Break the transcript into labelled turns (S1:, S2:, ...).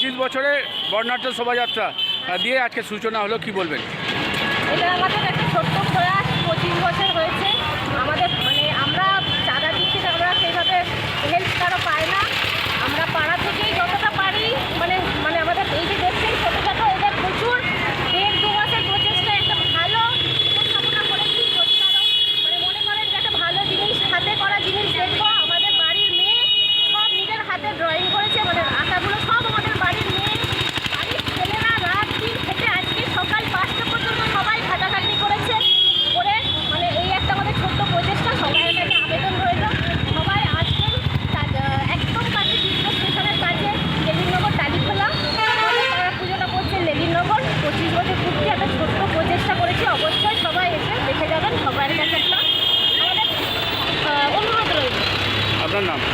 S1: পঁচিশ বছরে বর্ণাঢ্য শোভাযাত্রা দিয়ে আজকে সূচনা হলো, কি বলবেন?
S2: এটা আমাদের একটা ছোট্ট প্রয়াস, পঁচিশ বছর হয়েছে, আমাদের
S1: আপনার নাম